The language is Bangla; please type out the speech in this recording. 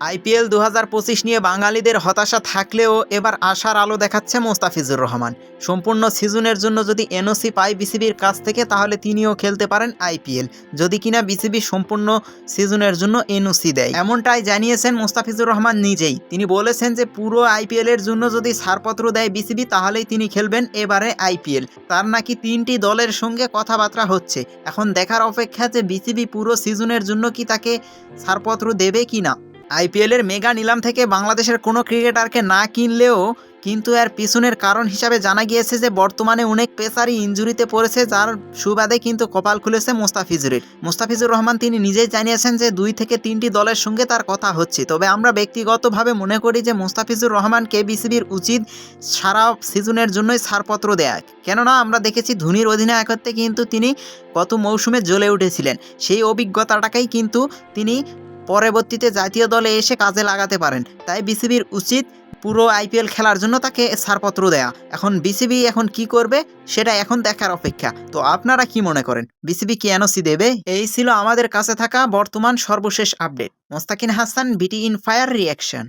আইপিএল দু হাজার পঁচিশ নিয়ে বাঙালিদের হতাশা থাকলেও এবার আশার আলো দেখাচ্ছে মোস্তাফিজুর রহমান। সম্পূর্ণ সিজনের জন্য যদি এনওসি পায় বিসিবির কাছ থেকে, তাহলে তিনিও খেলতে পারেন আইপিএল। যদি কিনা বিসিবি সম্পূর্ণ সিজনের জন্য এনওসি দেয়। এমনটাই জানিয়েছেন মোস্তাফিজুর রহমান নিজেই। তিনি বলেছেন যে, পুরো আইপিএল এর জন্য যদি ছাড়পত্র দেয় বিসিবি, তাহলেই তিনি খেলবেন এবারে আইপিএল। তার নাকি তিনটি দলের সঙ্গে কথাবার্তা হচ্ছে। এখন দেখার অপেক্ষা যে, বিসিবি পুরো সিজনের জন্য কি তাকে ছাড়পত্র দেবে কি না আইপিএলের মেগা নিলাম থেকে বাংলাদেশের কোনো ক্রিকেটারকে না কিনলেও কিন্তু এর পিছনের কারণ হিসাবে জানা গিয়েছে যে বর্তমানে অনেক পেসারই ইঞ্জুরিতে পড়েছে, যার সুবাদে কিন্তু কপাল খুলেছে মোস্তাফিজুরের। মোস্তাফিজুর রহমান তিনি নিজেই জানিয়েছেন যে দুই থেকে তিনটি দলের সঙ্গে তার কথা হচ্ছে। তবে আমরা ব্যক্তিগতভাবে মনে করি যে মোস্তাফিজুর রহমানকে বিসিবির উচিত সারা সিজনের জন্যই ছাড়পত্র দেয়া। কেননা আমরা দেখেছি ধোনির অধিনায়কত্বে কিন্তু তিনি গত মৌসুমে জ্বলে উঠেছিলেন। সেই অভিজ্ঞতাটাকেই কিন্তু তিনি পরবর্তীতে জাতীয় দলে এসে কাজে লাগাতে পারেন। তাই বিসিবির উচিত পুরো আইপিএল খেলার জন্য তাকে ছাড়পত্র দেয়া। এখন বিসিবি এখন কি করবে সেটা এখন দেখার অপেক্ষা। তো আপনারা কি মনে করেন? বিসিবি কি এনওসি দেবে? এই ছিল আমাদের কাছে থাকা বর্তমান সর্বশেষ আপডেট। মোস্তাকিন হাসান বিটি ইন ফায়ার রিয়াকশন।